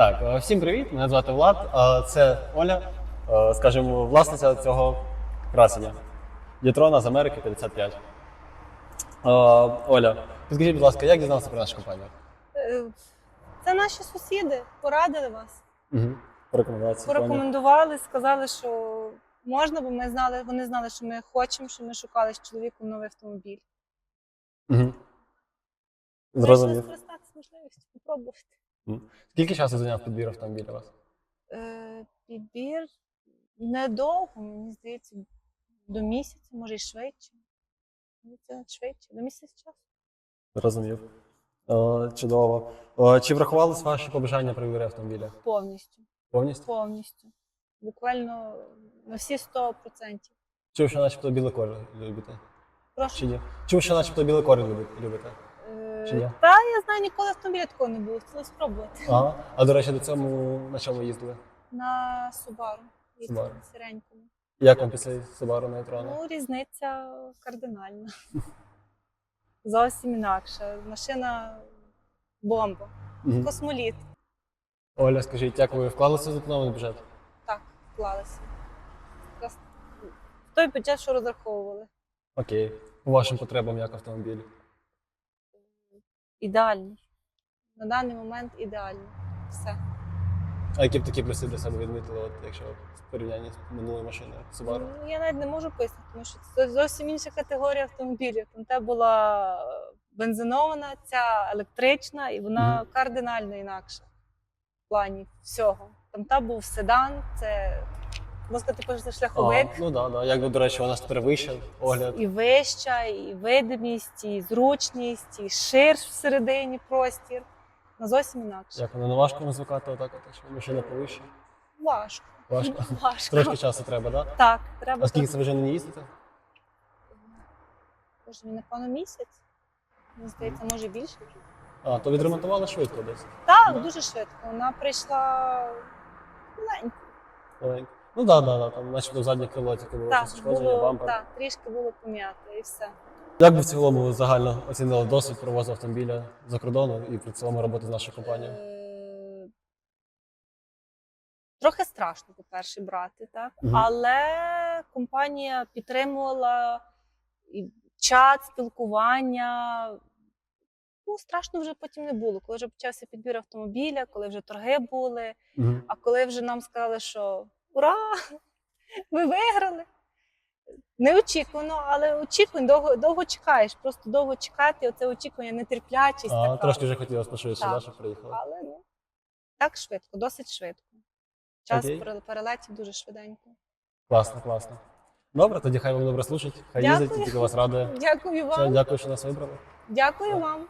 Так, е, всім привіт. Мене звати Влад. а Це Оля, е, скажімо, власниця цього красення. Дітрона з Америки 55. Е, Оля, підкажіть, будь ласка, як дізналися про нашу компанію? Це наші сусіди порадили вас, Угу. Порекомендували, сказали, що можна, бо ми знали, вони знали, що ми хочемо, що ми шукали з чоловіком новий автомобіль. Угу. Зрозумів. скористатися можливістю, попробувати. Скільки часу зайняв підбір автомобіля у вас? Е, Підбір недовго, мені здається, до місяця, може й швидше. Це швидше, до місяця часу. Зрозумів. Е, Чудово. Е, Чи врахувались ваші побажання при виборі автомобіля? Повністю. Повністю? Повністю. Буквально на всі 100%. Чи ви ще начебто білий колір любите? Прошу. Чи ні? Чи ви ще начебто білий колір любите- любите? Е, Чи ні? Та я ніколи автомобіля такого не було. Хотіла спробувати. Ага. А до речі, до цьому на чому їздили? На Subaru. їздила, Subaru. Сиренькому. Як вам після Subaru Neitrona? Ну, різниця кардинальна. Зовсім інакша. Машина бомба. Мгм. Космоліт. Оля, скажіть, як ви вклалися в запланований бюджет? Так, вклалися. Якраз в той бюджет, що розраховували. Окей. По вашим потребам як автомобіль? Ідеальний. На даний момент ідеальний. Все. А які б такі плюси для себе відмітили, от, якщо в порівнянні з минулою машиною Subaru? Ну, я навіть не можу пояснити, тому що це зовсім інша категорія автомобілів. Там те була е, бензинована, ця електрична, і вона кардинально інакша в плані всього. Там та був седан, це можна сказати, типу, це шляховик. А, ну да, да. як тепер, до речі, вона ж тепер вища, огляд. І вища, і видимість, і зручність, і ширш всередині простір. Ну, зовсім інакше. Як вона не важко не звикати отак, от, що машина повище? Важко. Важко. Важко. Трошки часу треба, так? Да? Так, треба. А скільки це вже не їздите? Він, напевно, місяць. Мені здається, може більше. А, то відремонтували швидко десь. Так, Да. дуже швидко. Вона прийшла маленько. Маленько. Ну так, да, да, там начебто заднє крило тільки було Так, було, бампер. так, трішки було пом'ято і все. Як би в цілому загально оцінили досвід провозу автомобіля за кордону і при цілому роботи з нашою компанією? Е, Трохи страшно, по-перше, брати, так? Мгм. Але компанія підтримувала і чат, спілкування. Ну, страшно вже потім не було. Коли вже почався підбір автомобіля, коли вже торги були, Мгм. а коли вже нам сказали, що ура! Ви виграли. Неочікувано, але очікувань довго, довго чекаєш. Просто довго чекати, оце очікування, нетерплячість. А, така. трошки вже хотілося пошвидше, Так. да, щоб приїхали. Але ну, так швидко, досить швидко. Час Окей. перелетів дуже швиденько. Класно, класно. Добре, тоді хай вам добре служить. Хай їздить, тільки вас радує. Дякую Все, вам. дякую, що нас вибрали. Дякую вам.